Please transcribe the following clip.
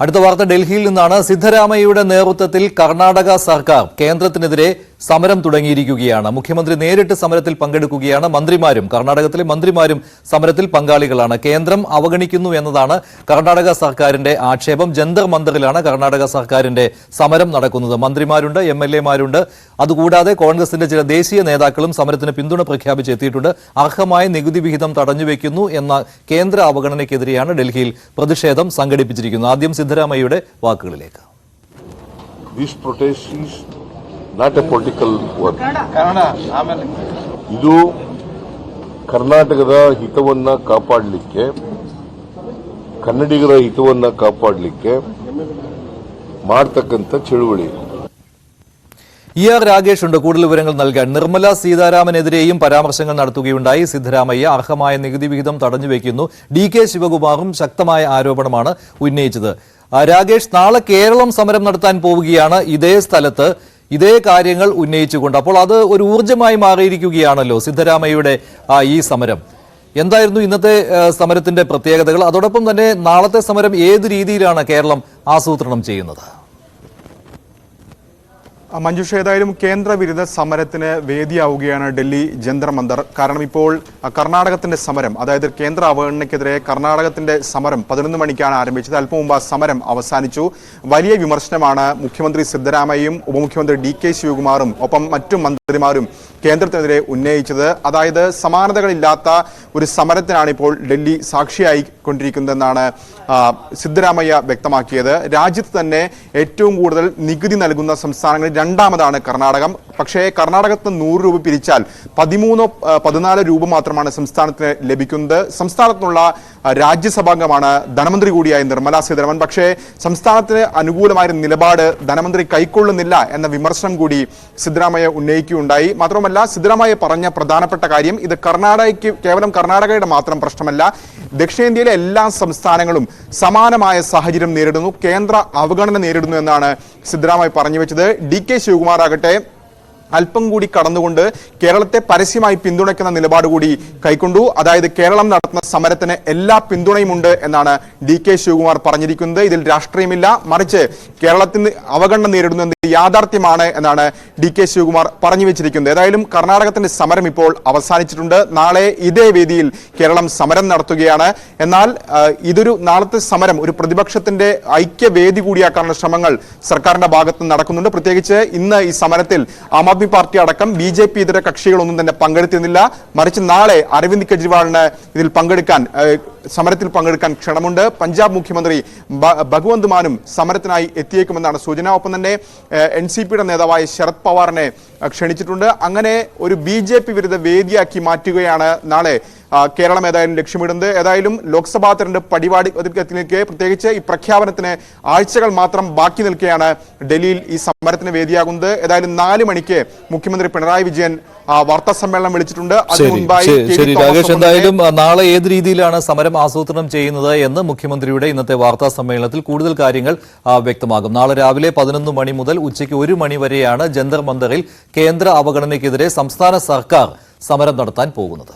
അടുത്ത വാർത്ത ഡൽഹിയിൽ നിന്നാണ് സിദ്ധരാമയ്യയുടെ നേതൃത്വത്തിൽ കർണാടക സർക്കാർ കേന്ദ്രത്തിനെതിരെ സമരം തുടങ്ങിയിരിക്കുകയാണ്. മുഖ്യമന്ത്രി നേരിട്ട് സമരത്തിൽ പങ്കെടുക്കുകയാണ് മന്ത്രിമാരും കർണാടകത്തിലെ മന്ത്രിമാരും സമരത്തിൽ പങ്കാളികളാണ്. കേന്ദ്രം അവഗണിക്കുന്നു എന്നതാണ് കർണാടക സർക്കാരിന്റെ ആക്ഷേപം. ജന്തർ മന്ദറിലാണ് കർണാടക സർക്കാരിന്റെ സമരം നടക്കുന്നത്. മന്ത്രിമാരുണ്ട് എം എൽ എമാരുണ്ട്. അതുകൂടാതെ കോൺഗ്രസിന്റെ ചില ദേശീയ നേതാക്കളും സമരത്തിന് പിന്തുണ പ്രഖ്യാപിച്ച് എത്തിയിട്ടുണ്ട്. അർഹമായ നികുതി വിഹിതം തടഞ്ഞുവെക്കുന്നു എന്ന കേന്ദ്ര അവഗണനയ്ക്കെതിരെയാണ് ഡൽഹിയിൽ പ്രതിഷേധം സംഘടിപ്പിച്ചിരിക്കുന്നത്. ആദ്യം സിദ്ധരാമയ്യയുടെ വാക്കുകളിലേക്ക്. These protest not a political one. Kannada ಆಮೇಲೆ ಇದು ಕರ್ನಾಟಕದ ಹಿತವನ್ನ ಕಾಪಾಡಲಿಕ್ಕೆ ಕನ್ನಡಿಗರ ಹಿತವನ್ನ ಕಾಪಾಡಲಿಕ್ಕೆ ಮಾಡ್ತಕ್ಕಂಥ ಚಳುವಳಿ ഇ ആർ രാഗേഷ് ഉണ്ട് കൂടുതൽ വിവരങ്ങൾ നൽകാൻ നിർമ്മല സീതാരാമനെതിരെയും പരാമർശങ്ങൾ നടത്തുകയുണ്ടായി സിദ്ധരാമയ്യ അർഹമായ നികുതി വിഹിതം തടഞ്ഞുവെക്കുന്നു ഡി കെ ശിവകുമാറും ശക്തമായ ആരോപണമാണ് ഉന്നയിച്ചത് ആ, രാഗേഷ് നാളെ കേരളം സമരം നടത്താൻ പോവുകയാണ് ഇതേ സ്ഥലത്ത് ഇതേ കാര്യങ്ങൾ ഉന്നയിച്ചുകൊണ്ട് അപ്പോൾ അത് ഒരു ഊർജമായി മാറിയിരിക്കുകയാണല്ലോ സിദ്ധരാമയ്യയുടെ ഈ സമരം. എന്തായിരുന്നു ഇന്നത്തെ സമരത്തിന്റെ പ്രത്യേകതകൾ? അതോടൊപ്പം തന്നെ നാളത്തെ സമരം ഏത് രീതിയിലാണ് കേരളം ആസൂത്രണം ചെയ്യുന്നത്? മഞ്ജുഷ ഏതായാലും കേന്ദ്ര വിരുദ്ധ സമരത്തിന് വേദിയാവുകയാണ് ഡൽഹി ജന്തർ മന്ദർ കാരണം ഇപ്പോൾ കർണാടകത്തിന്റെ സമരം അതായത് കേന്ദ്ര അവഗണനയ്ക്കെതിരെ കർണാടകത്തിന്റെ സമരം പതിനൊന്ന് മണിക്കാണ് ആരംഭിച്ചത്. അല്പം മുമ്പ് ആ സമരം അവസാനിച്ചു. വലിയ വിമർശനമാണ് മുഖ്യമന്ത്രി സിദ്ധരാമയ്യയും ഉപമുഖ്യമന്ത്രി ഡി കെ ശിവകുമാറും ഒപ്പം മറ്റു മന്ത്രിമാരും കേന്ദ്രത്തിനെതിരെ ഉന്നയിച്ചത്. അതായത് സമാനതകളില്ലാത്ത ഒരു സമരത്തിനാണ് ഇപ്പോൾ ഡൽഹി സാക്ഷിയായി കൊണ്ടിരിക്കുന്നതെന്നാണ് സിദ്ധരാമയ്യ വ്യക്തമാക്കിയത്. രാജ്യത്ത് തന്നെ ഏറ്റവും കൂടുതൽ നികുതി നൽകുന്ന സംസ്ഥാനങ്ങളിൽ രണ്ടാമതാണ് കർണാടകം. പക്ഷേ കർണാടകത്ത് നൂറ് രൂപ പിരിച്ചാൽ പതിമൂന്നോ പതിനാല് രൂപ മാത്രമാണ് സംസ്ഥാനത്തിന് ലഭിക്കുന്നത്. സംസ്ഥാനത്തുള്ള രാജ്യസഭാംഗമാണ് ധനമന്ത്രി കൂടിയായ നിർമ്മലാ സീതാരാമൻ. പക്ഷേ സംസ്ഥാനത്തിന് അനുകൂലമായ നിലപാട് ധനമന്ത്രി കൈക്കൊള്ളുന്നില്ല എന്ന വിമർശനം കൂടി സിദ്ധരാമയ്യ ഉന്നയിക്കുകയുണ്ടായി. മാത്രമല്ല സിദ്ധരാമയ്യ പറഞ്ഞ പ്രധാനപ്പെട്ട കാര്യം ഇത് കർണാടകയ്ക്ക് കേവലം കർണാടകയുടെ മാത്രം പ്രശ്നമല്ല ദക്ഷിണേന്ത്യയിലെ എല്ലാ സംസ്ഥാനങ്ങളും സമാനമായ സാഹചര്യം നേരിടുന്നു കേന്ദ്ര അവഗണന നേരിടുന്നു എന്നാണ് സിദ്ധരാമയ്യ പറഞ്ഞു വെച്ചത്. ഡി കെ ശിവകുമാർ ആകട്ടെ അല്പം കൂടി കടന്നുകൊണ്ട് കേരളത്തെ പരസ്യമായി പിന്തുണയ്ക്കുന്ന നിലപാട് കൂടി കൈക്കൊണ്ടു. അതായത് കേരളം നടത്തുന്ന സമരത്തിന് എല്ലാ പിന്തുണയുമുണ്ട് എന്നാണ് ഡി കെ ശിവകുമാർ പറഞ്ഞിരിക്കുന്നത്. ഇതിൽ രാഷ്ട്രീയമില്ല. മറിച്ച് കേരളത്തിന് അവഗണന നേരിടുന്ന യാഥാർത്ഥ്യമാണ് എന്നാണ് ഡി കെ ശിവകുമാർ പറഞ്ഞു വെച്ചിരിക്കുന്നത്. ഏതായാലും കർണാടകത്തിന്റെ സമരം ഇപ്പോൾ അവസാനിച്ചിട്ടുണ്ട്. നാളെ ഇതേ വേദിയിൽ കേരളം സമരം നടത്തുകയാണ്. എന്നാൽ ഇതൊരു നാളത്തെ സമരം ഒരു പ്രതിപക്ഷത്തിന്റെ ഐക്യവേദി കൂടിയാക്കാനുള്ള ശ്രമങ്ങൾ സർക്കാരിന്റെ ഭാഗത്ത് നടക്കുന്നുണ്ട്. പ്രത്യേകിച്ച് ഇന്ന് ഈ സമരത്തിൽ ആം ആദ്മി പാർട്ടി അടക്കം ബി ജെ പി ഇതര കക്ഷികളൊന്നും തന്നെ പങ്കെടുത്തിരുന്നില്ല. മറിച്ച് നാളെ അരവിന്ദ് കെജ്രിവാളിന് ഇതിൽ പങ്കെടുക്കാൻ സമരത്തിൽ പങ്കെടുക്കാൻ ക്ഷണമുണ്ട്. പഞ്ചാബ് മുഖ്യമന്ത്രി ഭഗവന്ത് മാനും സമരത്തിനായി എത്തിയേക്കുമെന്നാണ് സൂചന. ഒപ്പം തന്നെ എൻ സി പിയുടെ നേതാവായ ശരത് പവാറിനെ ക്ഷണിച്ചിട്ടുണ്ട്. അങ്ങനെ ഒരു ബി ജെ പി വിരുദ്ധ വേദിയാക്കി മാറ്റുകയാണ് നാളെ കേരളം ഏതായാലും ലക്ഷ്യമിടുന്നത് ഏതായാലും ലോക്സഭാ തെരഞ്ഞെടുപ്പ് പടിവാടി ഒതുക്കത്തിലേക്ക് പ്രത്യേകിച്ച് ഈ പ്രഖ്യാപനത്തിന് ആഴ്ചകൾ മാത്രം ബാക്കി നിൽക്കുകയാണ് ഡൽഹിയിൽ ഈ സമരത്തിന് വേദിയാകുന്നത്. ഏതായാലും നാല് മണിക്ക് മുഖ്യമന്ത്രി പിണറായി വിജയൻ വാർത്താ സമ്മേളനം വിളിച്ചിട്ടുണ്ട്. ശരി രാകേഷ് എന്തായാലും നാളെ ഏത് രീതിയിലാണ് സമരം ആസൂത്രണം ചെയ്യുന്നത് എന്ന് മുഖ്യമന്ത്രിയുടെ ഇന്നത്തെ വാർത്താ സമ്മേളനത്തിൽ കൂടുതൽ കാര്യങ്ങൾ വ്യക്തമാകും. നാളെ രാവിലെ പതിനൊന്ന് മണി മുതൽ ഉച്ചയ്ക്ക് ഒരു മണി വരെയാണ് ജന്തർ മന്ദറിൽ കേന്ദ്ര അവഗണനയ്ക്കെതിരെ സംസ്ഥാന സർക്കാർ സമരം നടത്താൻ പോകുന്നത്.